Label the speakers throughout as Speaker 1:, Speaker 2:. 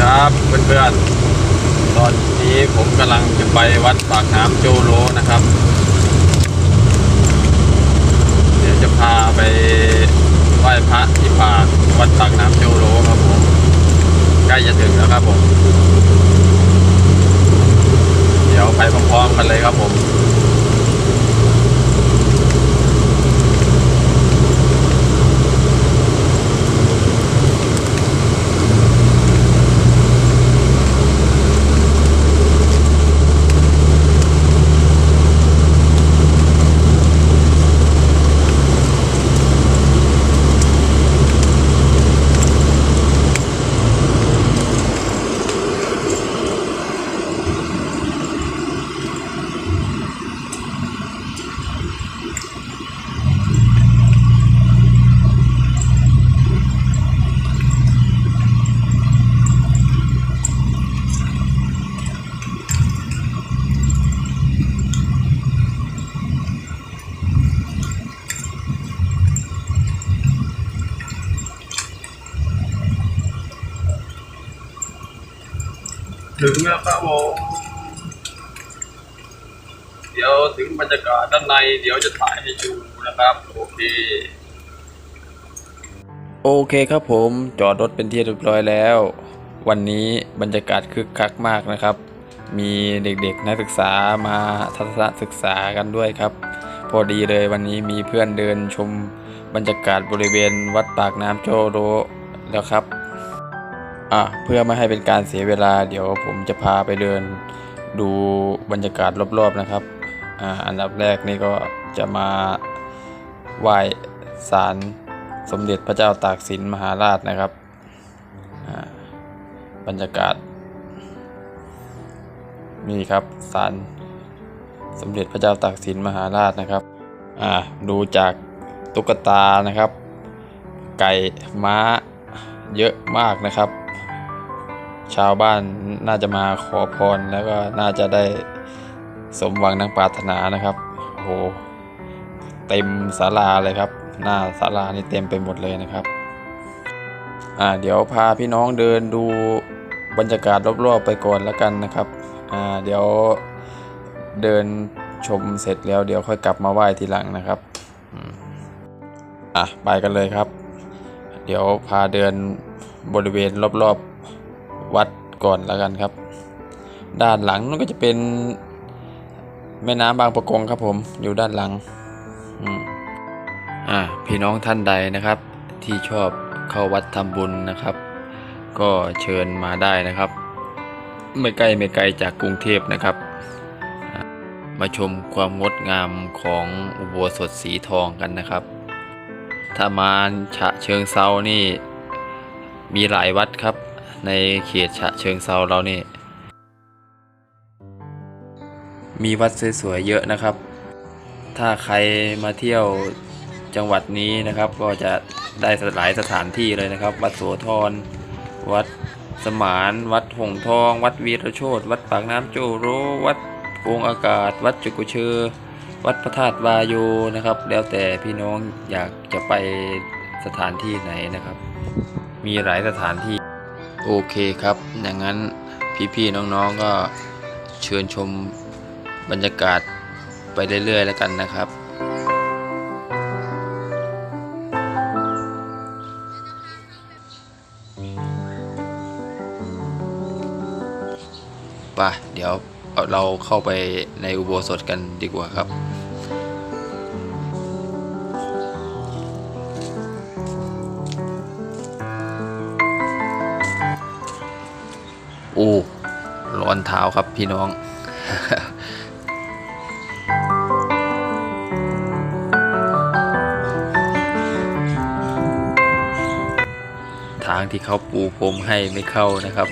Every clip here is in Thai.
Speaker 1: ครับเพื่อนๆ ตอนนี้ผมกำลังจะไปวัดปากน้ำโจโลนะครับ เดี๋ยวจะพาไปไหว้พระที่ปากวัดปากน้ำโจโลครับผม ใกล้จะถึงแล้วครับผม เดี๋ยวไปพร้อมๆกันเลยครับผม ถึงแล้วครับผมเดี๋ยวถึงบรรยากาศด้านใน เดี๋ยวจะถ่ายให้ดูนะครับโอเคโอเคครับผมจอดรถเป็นที่เรียบร้อยแล้ว วันนี้บรรยากาศคึกคักมากนะครับ มีเด็กๆนักศึกษามาทัศนศึกษากันด้วยครับ พอดีเลยวันนี้มีเพื่อนเดินชมบรรยากาศบริเวณวัดปากน้ำโจโรแล้วครับ อะเพื่อไม่ให้เป็นการเสียเวลา เดี๋ยวผมจะพาไปเดินดูบรรยากาศรอบๆนะครับอ่าอันดับแรกนี่ก็จะมาไหว้ศาลสมเด็จพระเจ้าตากสินมหาราชนะครับอ่าบรรยากาศ นี่ครับศาลสมเด็จพระเจ้าตากสินมหาราชนะครับอ่าดูจากตุ๊กตานะครับ ไก่ม้าเยอะมากนะครับ ชาวบ้านน่าจะมาขอพรแล้วก็น่าจะได้สมหวังดังปรารถนานะครับโหเต็มศาลาเลยครับ หน้าศาลานี่เต็มไปหมดเลยนะครับอ่าเดี๋ยวพาพี่น้องเดินดูบรรยากาศรอบๆไปก่อนแล้วกันนะครับอ่าเดี๋ยวเดินชมเสร็จแล้วเดี๋ยวค่อยกลับมาไหว้ทีหลังนะครับอะไปกันเลยครับ เดี๋ยวพาเดินบริเวณรอบๆ วัดก่อนแล้วกันครับ ด้านหลังนั่นก็จะเป็นแม่น้ำบางประกงครับผมอยู่ด้านหลังอ่าพี่น้องท่านใดนะครับ ที่ชอบเข้าวัดทำบุญนะครับ ก็เชิญมาได้นะครับ ไม่ไกลไม่ไกลจากกรุงเทพนะครับ มาชมความงดงามของอุโบสถสีทองกันนะครับ ถ้ามาฉะเชิงเซานี่มีหลายวัดครับ ในเขตฉะเชิงเซาเรานี่ มีวัดสวยๆเยอะนะครับ ถ้าใครมาเที่ยวจังหวัดนี้นะครับ ก็จะได้หลายสถานที่เลยนะครับ วัดโสธร วัดสมาน วัดหงทอง วัดวีรโชตวัดปากน้ำโจโรวัดโองอากาศ วัดจุกุเชอวัดพระธาตุวายโยนะครับ แล้วแต่พี่น้องอยากจะไปสถานที่ไหนนะครับ มีหลายสถานที่ โอเคครับอย่างนั้นพี่ๆน้องๆก็เชิญชมบรรยากาศไปเรื่อยๆแล้วกันนะครับไปเดี๋ยวเราเข้าไปในอุโบสถกันดีกว่าครับ โอ้ร้อนเท้าครับพี่น้อง ทางที่เขาปูพรมให้ไม่เข้านะครับ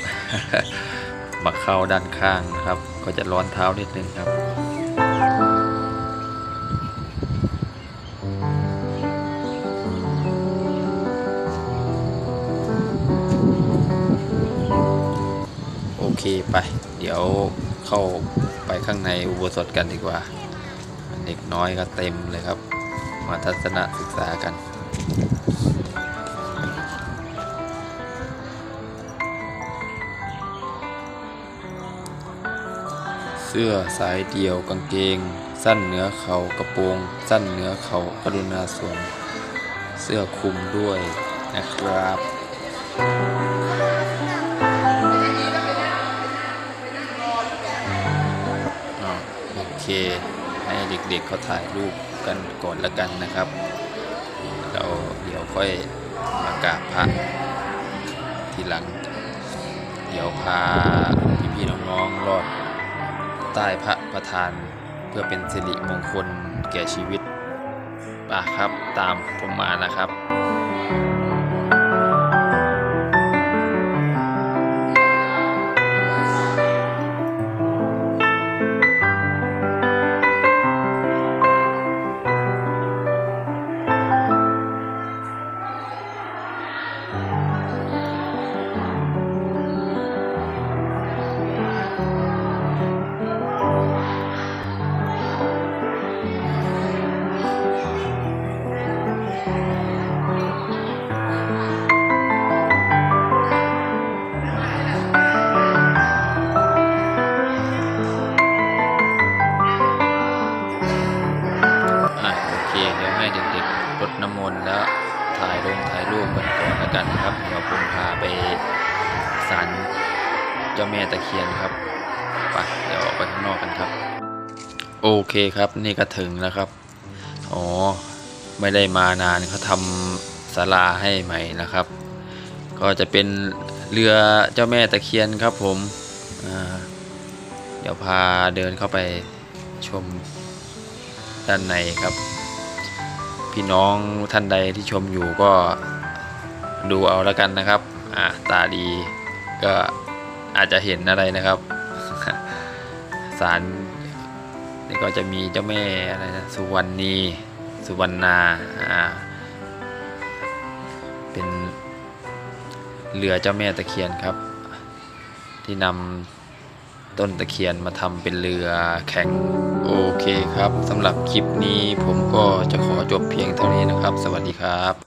Speaker 1: มาเข้าด้านข้างนะครับ ก็จะร้อนเท้านิดนึงครับ คไป เดี๋ยวเข้าไปข้างในอุโบสถกันดีกว่า เด็กน้อยก็เต็มเลยครับ มาทัศนศึกษากันเสื้อสายเดี่ยวกางเกง สั้นเนื้อเขากระโปรง สั้นเนื้อเขากรุณาสวมเสื้อคลุมด้วยนะครับ เค ให้เด็กๆเขาถ่ายรูปกันก่อนล้วกันนะครับ เราเดี๋ยวค่อยมากราบพระทีหลัง เดี๋ยวพาพี่ๆน้องๆรอดใต้พระประธานเพื่อเป็นสิริมงคลแก่ชีวิตป่ะครับตามผมมานะครับาลเจ้าแม่ตะเคียนครับไปเดี๋ยวออกไปข้างนอกกันครับ โอเคครับนี่ก็ถึงแล้วครับ อ๋อ ไม่ได้มานานเขาทำศาลาให้ใหม่นะครับ ก็จะเป็นเรือเจ้าแม่ตะเคียนครับผมเดี๋ยวพาเดินเข้าไปชมด้านในครับ พี่น้องท่านใดที่ชมอยู่ก็ดูเอาแล้วกันนะครับ อ่าตาดี ก็อาจจะเห็นอะไรนะครับสารนี่ก็จะมีเจ้าแม่อะไรนะสุวรรณีสุวรรณาอ่าเป็นเรือเจ้าแม่ตะเคียนครับ ที่นำต้นตะเคียนมาทำเป็นเรือแข่งโอเคครับสำหรับคลิปนี้ผมก็จะขอจบเพียงเท่านี้นะครับ สวัสดีครับ